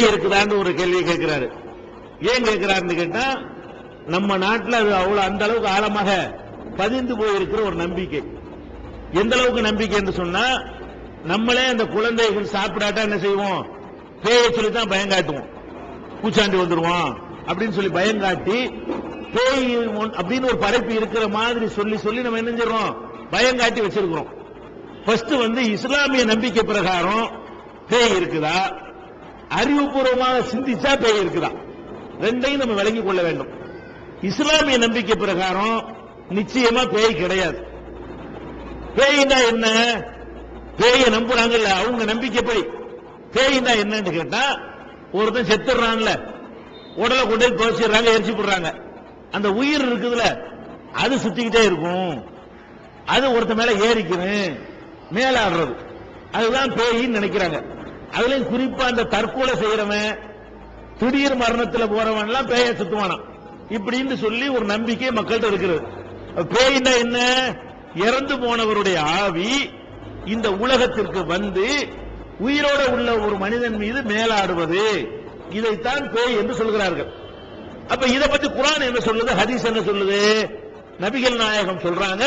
பேய் இருக்குதான்னு ஒரு கேள்வி கேட்கிறாரு. ஏன் கேட்கிறாருன்னு கேட்டா நம்ம நாட்டுல அது அவ்வளவு அந்த அளவுக்கு ஆழமாக பதிந்து போயிருக்கிற ஒரு நம்பிக்கை. எந்த அளவுக்கு நம்பிக்கை என்று சொன்னா நம்மளே அந்த குழந்தைகள் சாப்பிடாட்டா என்ன செய்வோம்? பேயை சொல்லி தான் பயம் காட்டுவோம் பூச்சாண்டி வந்துருவான் அப்படின்னு சொல்லி பயம் காட்டி பேய் அப்படின்னு ஒரு படைப்பு இருக்கிற மாதிரி சொல்லி சொல்லி நம்ம என்ன செய்யறோம் பயம் காட்டி வச்சிருக்கிறோம். ஃபர்ஸ்ட் வந்து இஸ்லாமிய நம்பிக்கை பிரகாரம் பேய் இருக்குதா? அறிவுபூர்வமாக சிந்திச்சா பேய் இருக்குதான் ரெண்டையும் நம்ம விளங்கிக் கொள்ள வேண்டும். இஸ்லாமிய நம்பிக்கை பிரகாரம் நிச்சயமா பேய் கிடையாது. பேய்னா என்ன? பேய நம்புறாங்கல்ல அவங்க நம்பிக்கைப்படி. பேய்னா என்னன்னு கேட்டா ஒருத்தன் செத்துடுறாங்கல்ல உடலை கொண்டு போய் புதைச்சிடுறாங்க எரிச்சு போடுறாங்க. அந்த உயிர் இருக்குதுல அது சுத்திக்கிட்டே இருக்கும். அது ஒருத்த மேல ஏறிக்கணும் மேலாடுறது. அதுதான் பேயின்னு நினைக்கிறாங்க. அதுலயும் குறிப்பா அந்த தற்கொலை செய்யறவன் திடீர் மரணத்துல போறவன் எல்லாம் பேய சுத்துவானாம். இப்படின்னு சொல்லி ஒரு நம்பிக்கை மக்கள்கிட்ட இருக்கிறது. பேயின்னா என்ன? இறந்து போனவருடைய ஆவி இந்த உலகத்திற்கு வந்து உயிரோட உள்ள ஒரு மனிதன் மீது மேலாடுவது. இதைத்தான் பேய் என்று சொல்கிறார்கள். அப்ப இதை பத்தி குரான் என்ன சொல்லுது? ஹதீஸ் என்ன சொல்லுது? நபிகள் நாயகம் சொல்றாங்க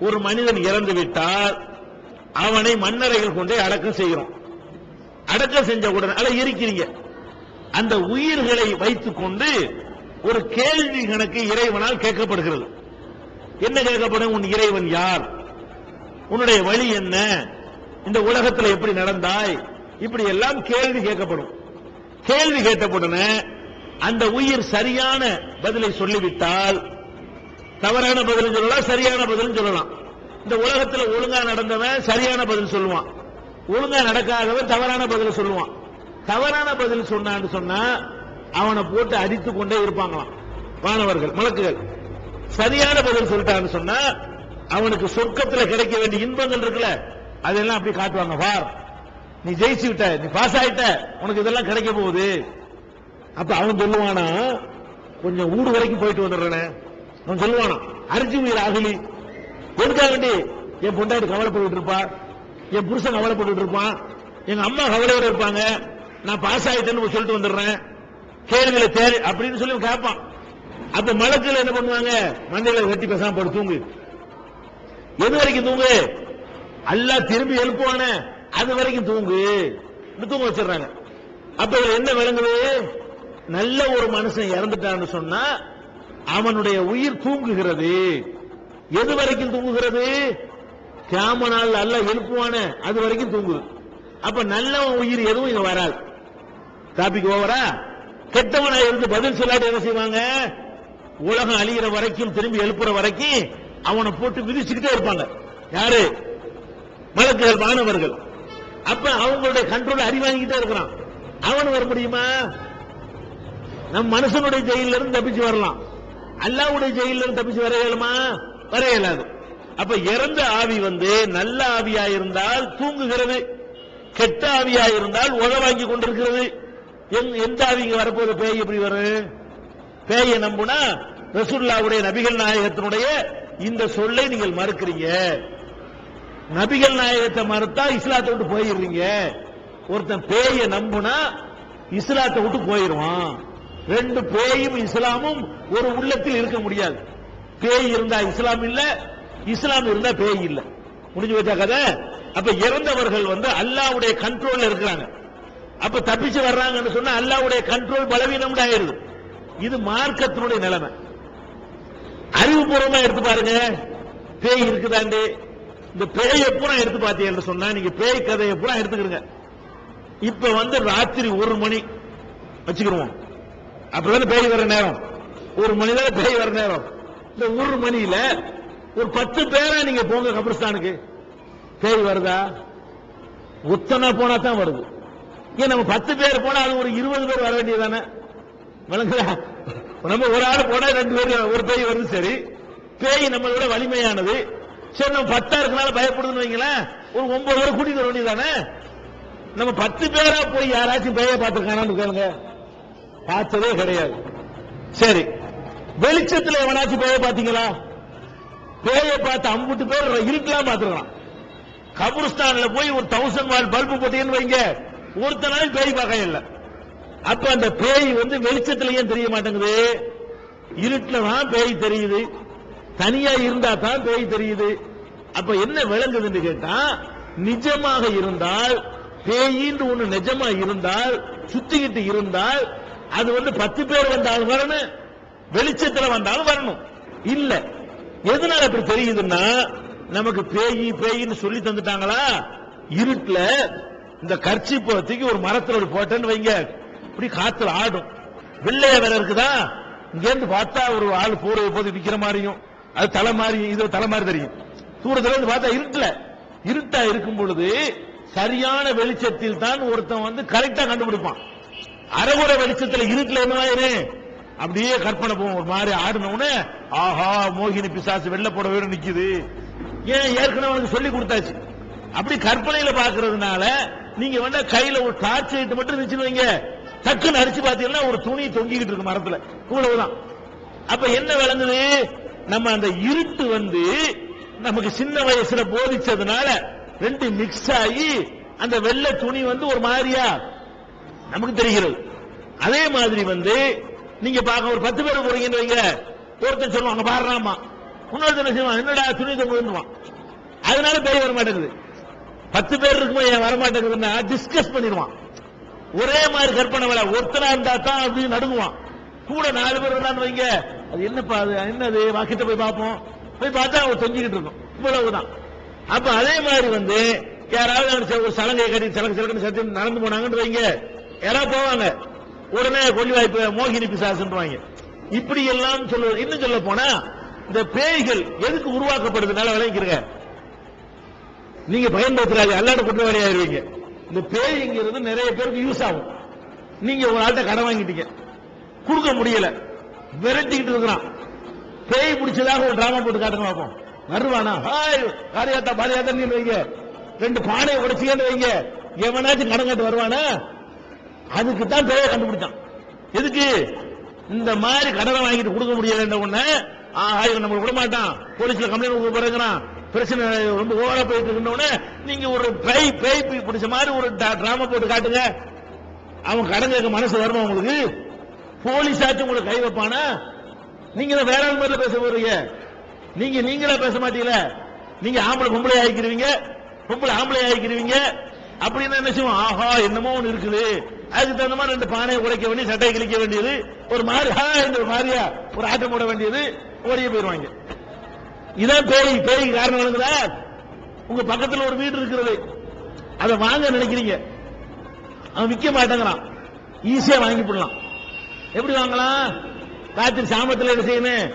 ஒரு மனிதன் இறந்து விட்டால் அவனை மண்ணறைகள் கொண்டே அடக்கம் செய்கிறோம். அடக்கம் செஞ்ச உடனே அல்ல இருக்கிறீங்க. அந்த உயிர்களை வைத்துக் கொண்டு ஒரு கேள்வி கணக்கு இறைவனால் கேட்கப்படுகிறது. என்ன கேட்கப்படும்? உன் இறைவன் யார்? உன்னுடைய வழி என்ன? இந்த உலகத்தில் எப்படி நடந்தாய்? இப்படி எல்லாம் கேள்வி கேட்கப்படும். கேள்வி கேட்டவுடனே அந்த உயிர் சரியான பதிலை சொல்லிவிட்டால் தவறான பதில் சொல்லலாம் சரியான பதிலும் சொல்லலாம். இந்த உலகத்தில் ஒழுங்கா நடந்தவன் சரியான பதில் சொல்லுவான். ஒழுங்கா நடக்காதவன் தவறான பதில் சொல்லுவான். தவறான பதில் சொன்னான்னு சொன்னா அவனை போட்டு அடித்து கொண்டே இருப்பாங்களாம். மாணவர்கள் மலக்குகள். சரியான பதில் சொல்லிட்டான்னு சொன்னா அவனுக்கு சொர்க்கத்துல கிடைக்க வேண்டிய இன்பங்கள் இருக்குல்ல அதெல்லாம் அப்படி காட்டுவாங்க. வார் நீ ஜெயிச்சு விட்ட நீ பாஸ் ஆயிட்ட உனக்கு இதெல்லாம் கிடைக்க போகுது. அப்ப அவன் சொல்லுவானா கொஞ்சம் ஊடு வரைக்கும் போயிட்டு வந்துடுறேனே. அவன் சொல்லுவானா அரிசி உயிர் அகலி எதுக்காக வேண்டி என் பொண்டாட்டி கவலைப்பட்டு இருப்பா? என் புருஷன் கவலைப்பட்டு இருப்பான். எங்க அம்மா கவலையோட இருப்பாங்க. நான் பாஸ் ஆயிட்டேன்னு சொல்லிட்டு வந்துடுறேன். கேள்வியில தேர் அப்படின்னு சொல்லி கேட்பான். அப்ப மலக்குல என்ன பண்ணுவாங்க? மந்தைகளை வெட்டி பேசாம போட்டு தூங்கு. எது வரைக்கும் தூங்கு? அல்லா திரும்பி எழுப்புவானே. அது வரைக்கும் தூங்கு. தூங்க வச்சிடுறாங்க. அப்ப இதுல என்ன விளங்குது? நல்ல ஒரு மனுஷன் இறந்துட்டான்னு சொன்னா அவனுடைய உயிர் தூங்குகிறது. எது வரைக்கும் தூங்குகிறது? கேம நாள் அல்ல எழுப்புவானே அது வரைக்கும் தூங்குது அப்ப நல்லவன் உயிர் எதுவும் இங்க வராது. டாபிக் ஓவரா கெட்டவனா இருந்து பதில் சொல்லாட்டு என்ன செய்வாங்க? உலகம் அழிகிற வரைக்கும் திரும்பி எழுப்புற வரைக்கும் அவனை போட்டு விதிச்சுக்கிட்டே இருப்பாங்க. யாரு? மலக்குகள் மாணவர்கள். அப்ப அவங்களுடைய கண்ட்ரோல் அறிவாங்கிட்டே இருக்கிறான். அவன் வர முடியுமா? நம் மனுஷனுடைய ஜெயிலிருந்து தப்பிச்சு வரலாம். அல்லாவுடைய ஜெயிலிருந்து தப்பிச்சு வர இயலுமா? வர இயலாது. அப்ப இறந்த ஆவி வந்து நல்ல ஆவியா இருந்தால் தூங்குகிறது கெட்ட ஆவியா இருந்தால் உதவாங்கி கொண்டிருக்கிறது. எந்த- எந்த ஆவி இங்க வரப்போகுது? பேய் எப்படி வரும்? பேயை நம்புனா ரசூல்லாவுடைய நபிகள் நாயகத்தினுடைய இந்த சொல்லை நீங்கள் மறுக்கிறீங்க. நபிகள் நாயகத்தை மறுத்தா இஸ்லாத்தை விட்டு போயிடுறீங்க. ஒருத்தன் பேயை நம்புனா இஸ்லாத்தை விட்டு போயிடுவான். ரெண்டு பேயும் இஸ்லாமும் ஒரு உள்ளத்தில் இருக்க முடியாது. பேய் இருந்தா இஸ்லாம் இல்ல இஸ்லாம் இருந்தா பேய் இல்ல. முடிஞ்சு வச்சா கதை? அப்ப இறந்தவர்கள் வந்து அல்லாவுடைய கண்ட்ரோல்ல இருக்கிறாங்க. அப்ப தப்பிச்சு வர்றாங்கன்னு சொன்னா அல்லாவுடைய கண்ட்ரோல் பலவீனம் ஆயிருது இது மார்க்கத்தினுடைய நிலைமை. அறிவுபூர்வமா எடுத்து பாருங்க. பேய் இருக்குதாண்டு. இந்த பேயை பூரா எடுத்து பார்த்தீங்கன்னு சொன்னா நீங்க பேய் கதையை பூரா எடுத்துக்கிடுங்க. இப்ப வந்து ராத்திரி ஒரு மணி. வச்சுக்கிடுவோம். அப்பதானே பேய் வர நேரம். ஒரு மணி தான் பேய் வர நேரம். இந்த ஒரு மணியில ஒரு பத்து பேரா நீங்க போங்க கபிரஸ்தானுக்கு. பேய் வருதா? உத்தனா போனா தான் வருது. ஏன் நம்ம பத்து பேர் போனா அது ஒரு இருபது பேர் வர வேண்டியதானே விளங்குதா? நம்ம ஒரு ஆள் போனா ரெண்டு பேர் ஒரு பேய் வருது சரி. பேய் நம்மளை விட வலிமையானது. சரி நம்ம பத்தா இருக்கனால பயப்படுதுன்னு வைங்களேன். ஒரு ஒன்பது பேர் கூட்டிட்டு வர வேண்டியதானே நம்ம பத்து பேரா போய் யாராச்சும் பேய பார்த்துருக்கானான்னு கேளுங்க. பார்த்ததே கிடையாது. சரி. வெளிச்சத்துல எவனாச்சும் பேய பார்த்தீங்களா? பேயை பார்த்து அம்புட்டு பேர் இருக்கலாம் பாத்துக்கலாம் கபுருஸ்தான்ல போய் ஒரு தௌசண்ட் வால் பல்பு போட்டீங்கன்னு வைங்க ஒருத்தனாலும் பேய் பார்க்க இல்லை. அப்ப அந்த பேய் வந்து வெளிச்சத்துல ஏன் தெரிய மாட்டேங்குது? இருட்டுல தான் பேய் தெரியுது. தனியா இருந்தா தான் பேய் தெரியுது. அப்ப என்ன விளங்குதுன்னு கேட்டா நிஜமாக இருந்தால் பேயின்னு ஒண்ணு நிஜமா இருந்தால் சுத்திக்கிட்டு இருந்தால் அது வந்து பத்து பேர் வந்தாலும் வரணும் வெளிச்சத்துல வந்தாலும் வரணும். இல்லை எதனால அப்படி தெரியுதுன்னா நமக்கு பேய் பேயின்னு சொல்லி தந்துட்டாங்களா? இருட்டுல இந்த கர்ச்சி தூக்கி ஒரு மரத்துல ஒரு போட்டேன்னு வைங்க. இப்படி காத்துல ஆடும். வெள்ளைய வேற இருக்குதா? இங்க இருந்து பார்த்தா ஒரு ஆள் போற போது நிக்கிற மாதிரியும். அது தலை மாதிரி இது தலை மாதிரி தெரியும். தூரத்துல இருந்து பார்த்தா இருட்டுல. இருட்டா இருக்கும் பொழுது சரியான வெளிச்சத்தில் தான் ஒருத்தன் வந்து கரெக்டா கண்டுபிடிப்பான். அரைகுறை வெளிச்சத்துல இருட்டுல என்ன ஆயிரு அப்படியே கற்பனை போவோம் ஒரு மாதிரி ஆடின ஆஹா மோகினி பிசாசு வெள்ள போடவே நிக்குது. ஏன் ஏற்கனவே அவனுக்கு சொல்லி கொடுத்தாச்சு? அப்படி கற்பனையில பாக்குறதுனால நீங்க வந்து கையில ஒரு டார்ச் லைட் மட்டும் இருந்துச்சுன்னு வைங்க. டக்குன்னு அரிச்சு பாத்தீங்கன்னா ஒரு துணி தொங்கிக்கிட்டு இருக்கு மரத்துல. இவ்வளவுதான். அப்ப என்ன விளங்குது? நம்ம அந்த இருட்டு வந்து நமக்கு சின்ன வயசுல போதிச்சதுனால ரெண்டு மிக்ஸ் ஆகி அந்த வெள்ளை துணி வந்து ஒரு மாதிரியா நமக்கு தெரிகிறது. அதே மாதிரி வந்து நீங்க பார்க்க ஒரு பத்து பேர் போறீங்கன்னு வைங்க. ஒருத்தன் சொல்லுவாங்க பாடுறாமா இன்னொருத்தன் செய்வான்? என்னடா துணி தொங்குதுன்னுவான் அதனால பேய் வர மாட்டேங்குது. பத்து பேர் இருக்கும்போது ஏன் வர மாட்டேங்குதுன்னா டிஸ்கஸ் பண்ணிடுவான். ஒரே மாதிரி கற்பனை வேலை. ஒருத்தனா இருந்தா தான் அப்படின்னு நடுங்குவான். கூட நாலு பேர் இருந்தான்னு வைங்க. அது என்னப்பா அது? என்னது? வாக்கிட்ட போய் பார்ப்போம். போய் பார்த்தா அவன் தொங்கிக்கிட்டு இருக்கும் இவ்வளவுதான். அப்ப அதே மாதிரி வந்து யாராவது ஒரு சலங்கை கட்டி சலங்க சலங்கன்னு சத்தியம் நடந்து போனாங்கன்னு வைங்க. யாராவது போவாங்க. உடனே கொள்ளி வாய்ப்பு மோகினி பிசாசுன்றாங்க இப்படி எல்லாம் சொல்ல இன்னும் சொல்ல போனா இந்த பேய்கள் எதுக்கு உருவாக்கப்படுதுனால விளங்கிக்கிறங்க நீங்க பயன்படுத்துறாங்க அல்லாட குற்றவாளி ஆயிருவீங்க இந்த பேய்ங்கிறது நிறைய பேருக்கு யூஸ் ஆகும். நீங்க ஒரு ஆள்கிட்ட கடன் வாங்கிட்டீங்க. கொடுக்க முடியல. விரட்டிக்கிட்டு இருக்கிறான். பேய் பிடிச்சதாக ஒரு டிராமா போட்டு காட்டுங்க பார்ப்போம். வருவானா? ஹாய் காரியாத்தா பாரியாத்தா நீங்க வைங்க. ரெண்டு பானையை உடைச்சிக்கன்னு வைங்க. எவனாச்சும் கடன் கட்டு வருவானா? அதுக்கு தான் பேயை கண்டுபிடிச்சான். எதுக்கு? இந்த மாதிரி கடனை வாங்கிட்டு கொடுக்க முடியல உடனே ஆஹா இவன் நம்ம விட மாட்டான் போலீஸ்ல கம்ப்ளைண்ட் கொடுக்க போறேங்கிறான். பிரச்சனை ரொம்ப ஓவரா போயிட்டு இருக்கின்ற நீங்க ஒரு பை பை பிடிச்ச மாதிரி ஒரு டிராமா போட்டு காட்டுங்க. அவன் கடன் கேட்க மனசு வருமா உங்களுக்கு? போலீஸ் ஆச்சு உங்களுக்கு கை வைப்பானா? நீங்க வேற ஆள் மாதிரில பேச போறீங்க. நீங்க நீங்களா பேச மாட்டீங்களா. நீங்க ஆம்பளை பொம்பளை ஆகிக்கிறீங்க பொம்பளை ஆம்பளை ஆகிக்கிறீங்க அப்படின்னு என்ன செய்வோம்? ஆஹா என்னமோ ஒண்ணு இருக்குது. அதுக்கு தகுந்த மாதிரி ரெண்டு பானையை உடைக்க வேண்டியது சட்டையை கிழிக்க வேண்டியது. ஒரு மாதிரி ஹா என்ற மாதிரியா ஒரு ஆட்டம் போட வேண்டியது. ஓடியே போயிருவாங்க இதான் பேய். பேய் காரணம் வழங்குதா உங்க பக்கத்துல ஒரு வீடு இருக்கிறது. அதை வாங்க நினைக்கிறீங்க. அவன் விற்க மாட்டேங்கிறான். ஈஸியா வாங்கி போடலாம். எப்படி வாங்கலாம்? ராத்திரி சாமத்துல என்ன செய்யணும்?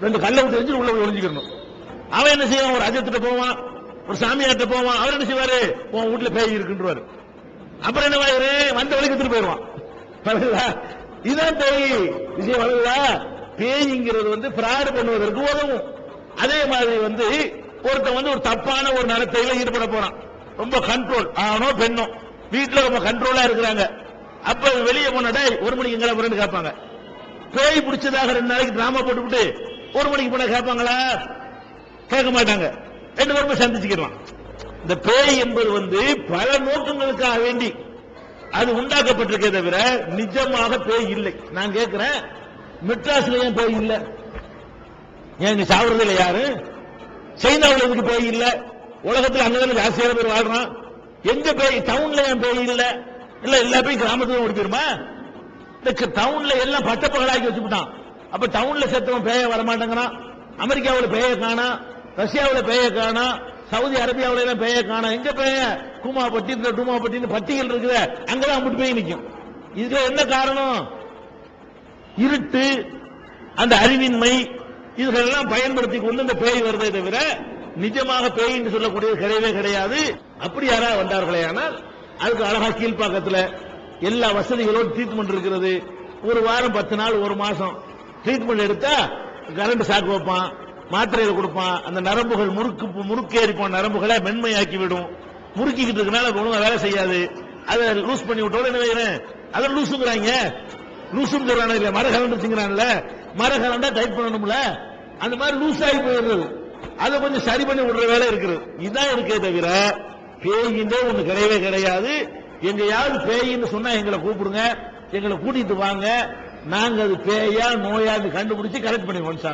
ரெண்டு கல்லை விட்டு வச்சு உள்ள போய் ஒளிஞ்சுக்கணும் அவன் என்ன செய்வான்? ஒரு அஜத்திட்ட போவான். ஒரு சாமியார்ட்ட போவான் அவர் என்ன செய்வாரு? உன் வீட்டுல பேய் இருக்குன்றவாரு. அப்புறம் என்ன வாயிரு? வந்த வழி எடுத்துட்டு போயிடுவான். இதுதான் இதான் பேய் விஷயம் வளருதா பேய்ங்கிறது வந்து பிராடு பண்ணுவதற்கு உதவும். அதே மாதிரி வந்து ஒருத்தன் வந்து ஒரு தப்பான ஒரு நடத்தையில ஈடுபட போறான். ரொம்ப கண்ட்ரோல் ஆனோ பெண்ணோ. வீட்டுல ரொம்ப கண்ட்ரோலா இருக்கிறாங்க. அப்ப வெளியே போனடா "டேய், ஒரு மணிக்கு எங்களை போறேன்னு கேட்பாங்க. பேய் பிடிச்சதாக ரெண்டு நாளைக்கு டிராமா போட்டுவிட்டு ஒரு மணிக்கு போன கேட்பாங்களா? கேட்க மாட்டாங்க. ரெண்டு பேருமே சந்திச்சுக்கலாம் இந்த பேய் என்பது வந்து பல நோக்கங்களுக்காக வேண்டி அது உண்டாக்கப்பட்டிருக்கே தவிர நிஜமாக பேய் இல்லை. நான் கேட்கிறேன் மெட்ராஸ்ல ஏன் பேய் இல்லை? ஏன் இங்க சாவறதுல யாரு? சைனாவில் எதுக்கு பேய் இல்லை? உலகத்தில் அங்கதான ஜாஸ்தியான பேர் வாழ்றான் எங்க பேய் டவுன்ல ஏன் பேய் இல்லை? இல்ல எல்லா பேயும் கிராமத்துல ஓடி போயிருமா? இந்த டவுன்ல எல்லாம் பட்டப்பகலாக்கி வச்சுட்டான் அப்ப டவுன்ல செத்தவன் பேய வரமாட்டேங்கிறான். அமெரிக்காவில் பேய காணான். ரஷ்யாவில் பேய காணா சவுதி அரேபியாவில் எல்லாம் பேய காணா. எங்க பேய? கூமாப்பட்டி இந்த டூமாப்பட்டின்னு பட்டிகள் இருக்குது அங்கதான் அம்பிட்டு பேய் நிற்கும் இதுல என்ன காரணம்? இருட்டு அந்த அறிவின்மை இதுகளெல்லாம் பயன்படுத்தி கொண்டு இந்த பேய் வருதே தவிர நிஜமாக பேய் என்று சொல்லக்கூடியது கிடையவே கிடையாது. அப்படி யாராவது வந்தார்களே ஆனால் அதுக்கு அழகா கீழ்ப்பாக்கத்துல எல்லா வசதிகளோடு ட்ரீட்மெண்ட் இருக்கிறது. ஒரு வாரம் பத்து நாள் ஒரு மாசம் ட்ரீட்மெண்ட் எடுத்தா கரண்ட் சாக்கு வைப்பான். மாத்திரையில கொடுப்பான். அந்த நரம்புகள் முறுக்கு முறுக்கேறி போன நரம்புகளை மென்மையாக்கி விடும். முறுக்கிக்கிட்டு இருக்கனால ஒழுங்கா வேலை செய்யாது. அதை லூஸ் பண்ணி விட்டோட என்ன வைக்கிறேன் அதை லூசுங்கிறாங்க லூசும் சொல்றானே இல்ல மரகலண்டு மரகலண்டா டைட் பண்ணணும்ல. அந்த மாதிரி லூஸ் ஆகி போயிடுறது. அதை கொஞ்சம் சரி பண்ணி விடுற வேலை இருக்குது. இதான் இருக்கே தவிர பேயின்றே ஒண்ணு கிடையவே கிடையாது. எங்கேயாவது பேயின்னு சொன்னா எங்களை கூப்பிடுங்க. எங்களை கூட்டிட்டு வாங்க. நாங்க அது பேயா நோயான்னு கண்டுபிடிச்சு கரெக்ட் பண்ணி இன்ஷா